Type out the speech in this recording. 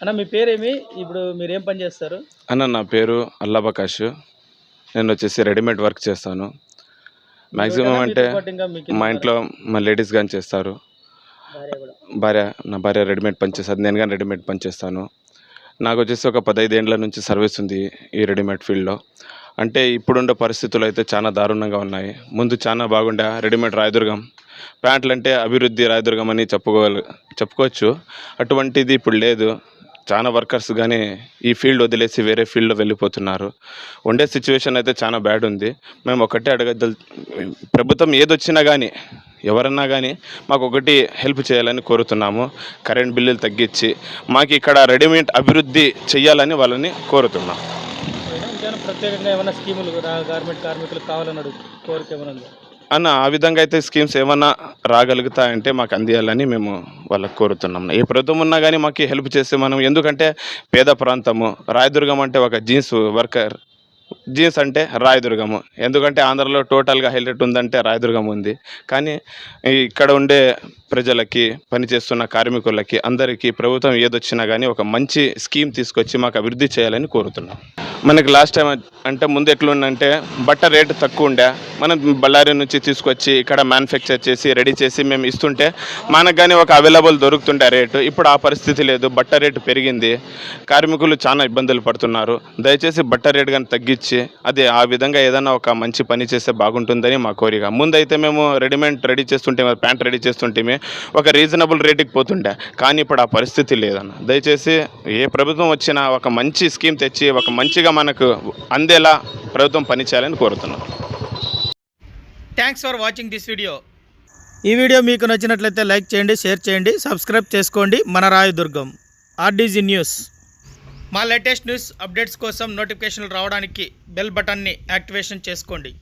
అన్న మీ పేరేమి? ఇప్పుడు మీరు ఏం పని చేస్తారు? అన్న నా పేరు అల్లాబకాష్ నేను వచ్చేసి రెడీమేడ్ వర్క్ చేస్తాను. మ్యాక్సిమం అంటే మా ఇంట్లో మా లేడీస్ కానీ చేస్తారు. భార్య నా భార్య రెడీమేడ్ పని చేస్తుంది. నేను కానీ రెడీమేడ్ పని చేస్తాను. నాకు వచ్చేసి ఒక పదహైదు ఏండ్ల నుంచి సర్వీస్ ఉంది ఈ రెడీమేడ్ ఫీల్డ్లో. అంటే ఇప్పుడుండే పరిస్థితులు అయితే చాలా దారుణంగా ఉన్నాయి. ముందు చాలా బాగుండే రెడీమేడ్ రాయదుర్గం. ప్యాంట్లు అంటే అభివృద్ధి రాయదుర్గం అని చెప్పుకోగల చెప్పుకోవచ్చు. అటువంటిది ఇప్పుడు లేదు. చాలా వర్కర్స్ కానీ ఈ ఫీల్డ్ వదిలేసి వేరే ఫీల్డ్లో వెళ్ళిపోతున్నారు. ఉండే సిచ్యువేషన్ అయితే చాలా బ్యాడ్ ఉంది. మేము ఒకటే అడగద్దలు ప్రభుత్వం ఏదొచ్చినా కానీ ఎవరన్నా కానీ మాకు ఒకటి హెల్ప్ చేయాలని కోరుతున్నాము. కరెంట్ బిల్లులు తగ్గించి మాకు ఇక్కడ రెడీమేడ్ అభివృద్ధి చేయాలని వాళ్ళని కోరుతున్నాం. ప్రత్యేకంగా ఏమైనా స్కీములు గవర్నమెంట్ కార్మికులు కావాలని కోరిక ఏమైనా అన్న ఆ విధంగా అయితే స్కీమ్స్ ఏమన్నా రాగలుగుతాయంటే మాకు అందియాలని మేము వాళ్ళకి కోరుతున్నాం. ఏ ప్రభుత్వం ఉన్నా కానీ మాకు హెల్ప్ చేస్తే మనం ఎందుకంటే పేద ప్రాంతము రాయదుర్గం అంటే ఒక జీన్స్ వర్కర్ జీన్స్ అంటే రాయదుర్గము. ఎందుకంటే ఆంధ్రలో టోటల్గా హైలైట్ ఉందంటే రాయదుర్గం ఉంది. కానీ ఇక్కడ ఉండే ప్రజలకి పనిచేస్తున్న కార్మికులకి అందరికీ ప్రభుత్వం ఏదొచ్చినా కానీ ఒక మంచి స్కీమ్ తీసుకొచ్చి మాకు అభివృద్ధి చేయాలని కోరుతున్నాం. మనకి లాస్ట్ టైం అంటే ముందు ఎట్లుందంటే బట్ట రేటు తక్కువ ఉండే మనం బళ్ళారి నుంచి తీసుకొచ్చి ఇక్కడ మ్యానుఫ్యాక్చర్ చేసి రెడీ చేసి మేము ఇస్తుంటే మనకు కానీ ఒక అవైలబుల్ దొరుకుతుండే రేటు. ఇప్పుడు ఆ పరిస్థితి లేదు. బట్ట రేటు పెరిగింది. కార్మికులు చాలా ఇబ్బందులు పడుతున్నారు. దయచేసి బట్ట రేటు కానీ తగ్గించి అది ఆ విధంగా ఏదైనా ఒక మంచి పని చేస్తే బాగుంటుందని మా కోరిక. ముందైతే మేము రెడీమేడ్ రెడీ చేస్తుంటే ప్యాంట్ రెడీ చేస్తుంటే ఒక రీజనబుల్ రేటుకి పోతుండే. కానీ ఇప్పుడు ఆ పరిస్థితి లేదన్న. దయచేసి ఏ ప్రభుత్వం వచ్చినా ఒక మంచి స్కీమ్ తెచ్చి ఒక మంచిగా మనకు అందేలా ప్రభుత్వం పనిచేయాలని కోరుతున్నాం thanks for watching this video ఈ వీడియో మీకు నచ్చినట్లయితే లైక్ చేయండి షేర్ చేయండి సబ్స్క్రైబ్ చేసుకోండి. మన రాయదుర్గం ఆర్డీజీ న్యూస్ మా లేటెస్ట్ న్యూస్ అప్డేట్స్ కోసం నోటిఫికేషన్లు రావడానికి బెల్ బటన్ని యాక్టివేషన్ చేసుకోండి.